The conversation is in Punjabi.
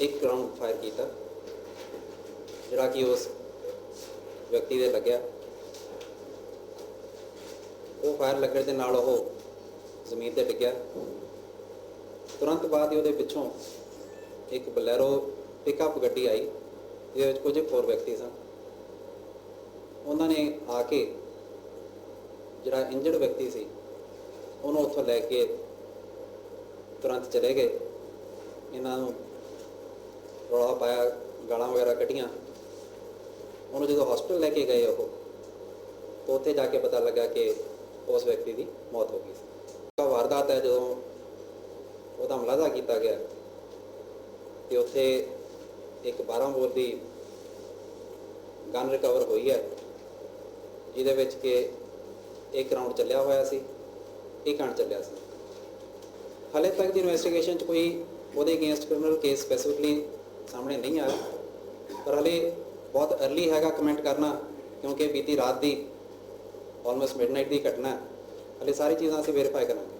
ਇੱਕ ਰਾਉਂਡ ਫਾਇਰ ਕੀਤਾ, ਜਿਹੜਾ ਕਿ ਉਸ ਵਿਅਕਤੀ ਦੇ ਲੱਗਿਆ। ਉਹ ਫਾਇਰ ਲੱਗਣ ਦੇ ਨਾਲ ਉਹ ਜ਼ਮੀਨ ਤੇ ਡਿੱਗਿਆ। ਤੁਰੰਤ ਬਾਅਦ ਹੀ ਉਹਦੇ ਪਿੱਛੋਂ ਇੱਕ ਬਲੈਰੋ ਪਿਕਅਪ ਗੱਡੀ ਆਈ, ਜਿਹਦੇ ਵਿੱਚ ਕੁਝ ਹੋਰ ਵਿਅਕਤੀ ਸਨ। ਉਹਨਾਂ ਨੇ ਆ ਕੇ ਜਿਹੜਾ ਇੰਜਰਡ ਵਿਅਕਤੀ ਸੀ, ਉਹਨੂੰ ਉੱਥੋਂ ਲੈ ਕੇ ਤੁਰੰਤ ਚਲੇ ਗਏ। ਇਹਨਾਂ ਨੂੰ ਰੌਲਾ ਪਾਇਆ, ਗਾਲਾਂ ਵਗੈਰਾ ਕੱਢੀਆਂ। ਉਹਨੂੰ ਜਦੋਂ ਹਸਪੀਟਲ ਲੈ ਕੇ ਗਏ ਉਹ, ਤਾਂ ਉੱਥੇ ਜਾ ਕੇ ਪਤਾ ਲੱਗਾ ਕਿ ਉਸ ਵਿਅਕਤੀ ਦੀ ਮੌਤ ਹੋ ਗਈ ਸੀ। ਉਹ ਵਾਰਦਾਤ ਹੈ ਜਦੋਂ ਉਹਦਾ ਮਲਾਜ਼ਾ ਕੀਤਾ ਗਿਆ, ਤੇ ਉੱਥੇ ਇੱਕ 12 ਬੋਰ ਦੀ ਗਨ ਰਿਕਵਰ ਹੋਈ ਹੈ, ਜਿਹਦੇ ਵਿੱਚ ਕਿ ਇੱਕ ਰਾਉਂਡ ਚੱਲਿਆ ਹੋਇਆ ਸੀ, ਇੱਕ ਹੰਡ ਚੱਲਿਆ ਸੀ। ਹਾਲੇ ਤੱਕ ਦੀ ਇਨਵੈਸਟੀਗੇਸ਼ਨ 'ਚ ਕੋਈ ਉਹਦੇ ਅਗੇਂਸਟ ਕ੍ਰਿਮੀਨਲ ਕੇਸ ਸਪੈਸੀਫਿਕਲੀ ਸਾਹਮਣੇ ਨਹੀਂ ਆਇਆ ਪਰ ਹਲੇ ਬਹੁਤ अर्ਲੀ ਹੈਗਾ ਕਮੈਂਟ ਕਰਨਾ, ਕਿਉਂਕਿ ਬੀਤੀ ਰਾਤ ਦੀ ਆਲਮੋਸਟ ਮਿਡਨਾਈਟ ਦੀ ਘਟਨਾ ਹੈ। ਹਲੇ ਸਾਰੀ ਚੀਜ਼ਾਂ ਅਸੀਂ ਵੈਰੀਫਾਈ ਕਰਾਂਗੇ